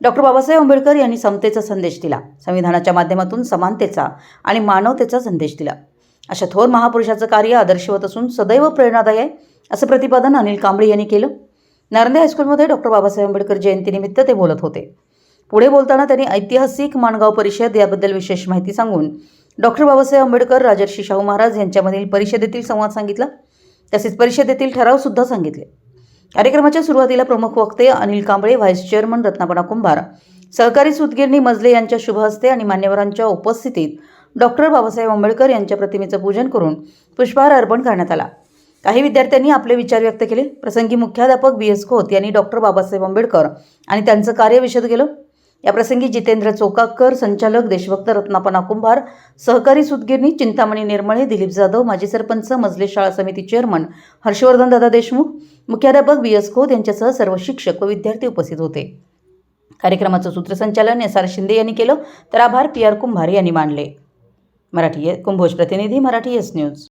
Doctor Babasaheb Ambedkar यांनी समतेचा संदेश दिला. संविधानाच्या माध्यमातून समानतेचा आणि मानवतेचा संदेश दिला. अशा थोर महापुरुषाचं कार्य आदर्शवत असून सदैव प्रेरणादायी आहे असं प्रतिपादन अनिल कांबळे यांनी केलं. नारंदे हायस्कूलमध्ये डॉक्टर बाबासाहेब आंबेडकर जयंतीनिमित्त ते बोलत होते. पुढे बोलताना त्यांनी ऐतिहासिक माणगाव परिषद याबद्दल विशेष माहिती सांगून डॉक्टर बाबासाहेब आंबेडकर राजर्षी शाहू महाराज यांच्यामधील परिषदेतील संवाद सांगितला. तसेच परिषदेतील ठरावसुद्धा सांगितले. कार्यक्रमाच्या सुरुवातीला प्रमुख वक्ते अनिल कांबळे व्हाईस चेअरमन रत्नापणा कुंभार सहकारी सुतगिरणी मजले यांच्या शुभ हस्ते आणि मान्यवरांच्या उपस्थितीत डॉक्टर बाबासाहेब आंबेडकर यांच्या प्रतिमेचं पूजन करून पुष्पहार अर्पण करण्यात आला. काही विद्यार्थ्यांनी आपले विचार व्यक्त केले. प्रसंगी मुख्याध्यापक बी एस खोत यांनी डॉक्टर बाबासाहेब आंबेडकर आणि त्यांचं कार्य विशद केलं. याप्रसंगी जितेंद्र चोकाकर संचालक देशभक्त रत्नापना कुंभार सहकारी सुतगिरणी चिंतामणी निर्मळे दिलीप जाधव माजी सरपंच मजले शाळा समिती चेअरमन हर्षवर्धन दादा देशमुख मुख्याध्यापक बी एस खोत यांच्यासह सर्व शिक्षक व विद्यार्थी उपस्थित होते. कार्यक्रमाचं सूत्रसंचालन एस आर शिंदे यांनी केलं तर आभार पी आर कुंभार यांनी मानले. मराठी कुंभोज प्रतिनिधी मराठी एस न्यूज.